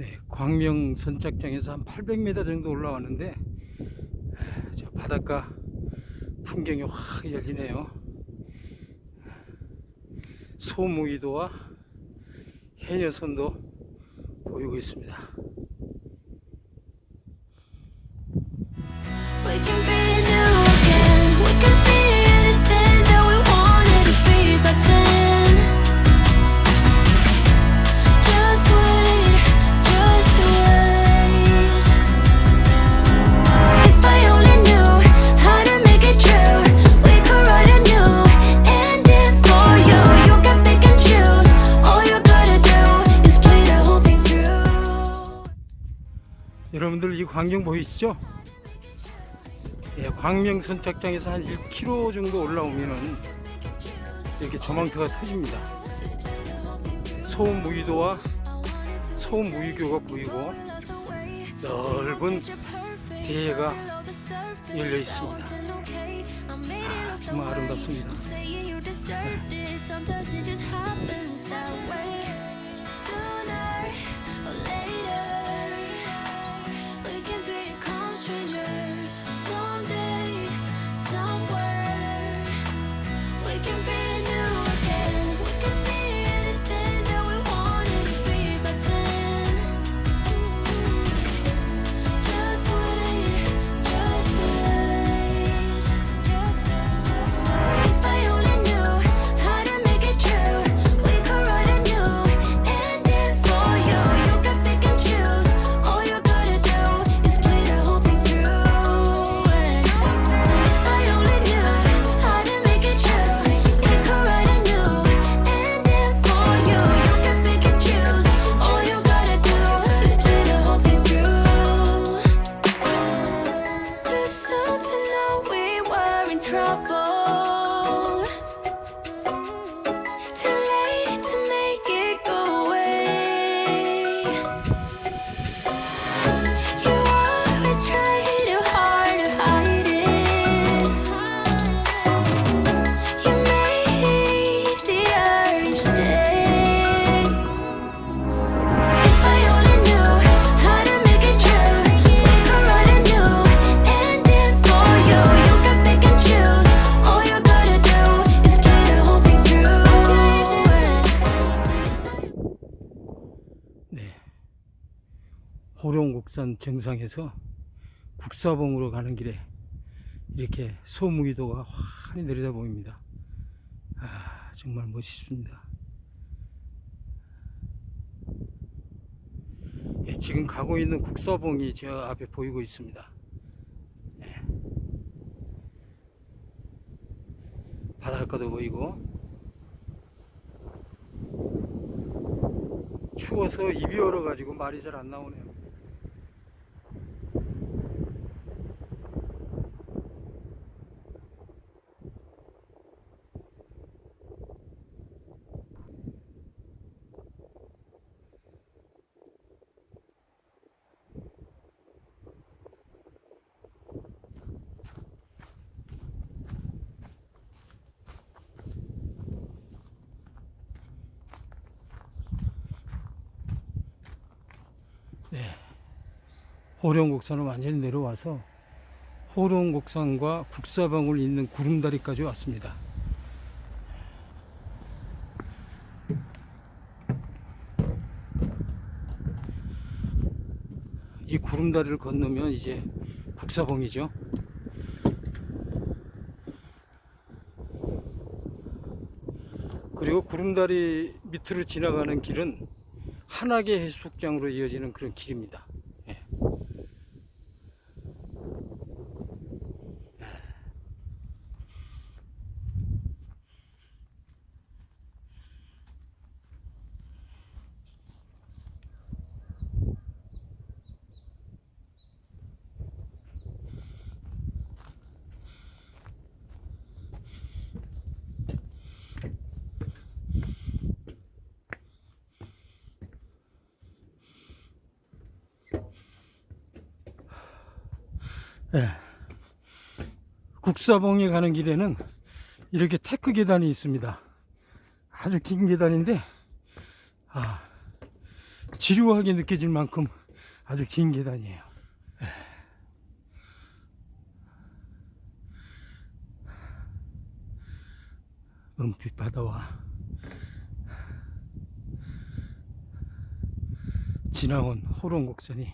네, 광명 선착장에서 한 800m 정도 올라왔는데 아, 저 바닷가 풍경이 확 열리네요. 소무이도와 해녀선도 보이고 있습니다. 여러분들 이 광경 보이시죠? 예, 광명 선착장에서 한 1km 정도 올라오면은 이렇게 조망터가 터집니다. 소무이도와 소무이교가 보이고 넓은 대해가 열려 있습니다. 아, 정말 아름답습니다. We 네. 호룡곡산 정상에서 국사봉으로 가는 길에 이렇게 소무이도가 환히 내려다 보입니다. 아, 정말 멋있습니다. 예, 지금 가고 있는 국사봉이 저 앞에 보이고 있습니다. 예. 바닷가도 보이고 추워서 입이 얼어가지고 말이 잘 안 나오네요. 호룡곡산을 완전히 내려와서 호룡곡산과 국사방을 잇는 구름다리까지 왔습니다. 이 구름다리를 건너면 이제 국사봉이죠. 그리고 구름다리 밑으로 지나가는 길은 한악의 해수욕장으로 이어지는 그런 길입니다. 예. 예. 국사봉에 가는 길에는 이렇게 테크 계단이 있습니다. 아주 긴 계단인데, 아, 지루하게 느껴질 만큼 아주 긴 계단이에요. 예. 은빛 바다와 지나온 호롱곡선이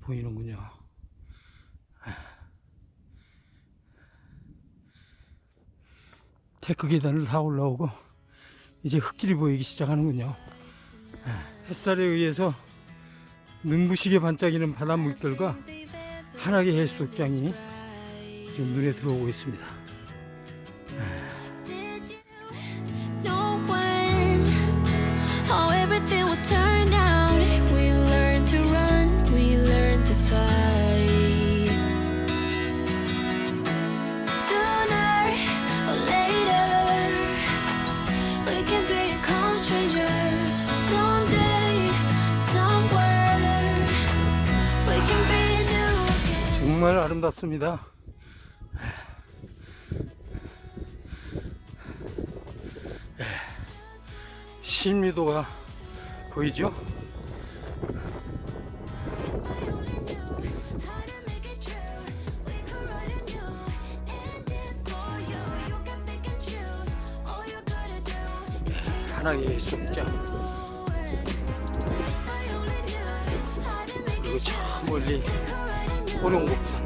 보이는군요. 테크 계단을 다 올라오고 이제 흙길이 보이기 시작하는군요. 햇살에 의해서 눈부시게 반짝이는 바다 물결과 한악의 해수욕장이 지금 눈에 들어오고 있습니다. Would turn 아름답습니다. 신미도가 보이죠? We could write a new ending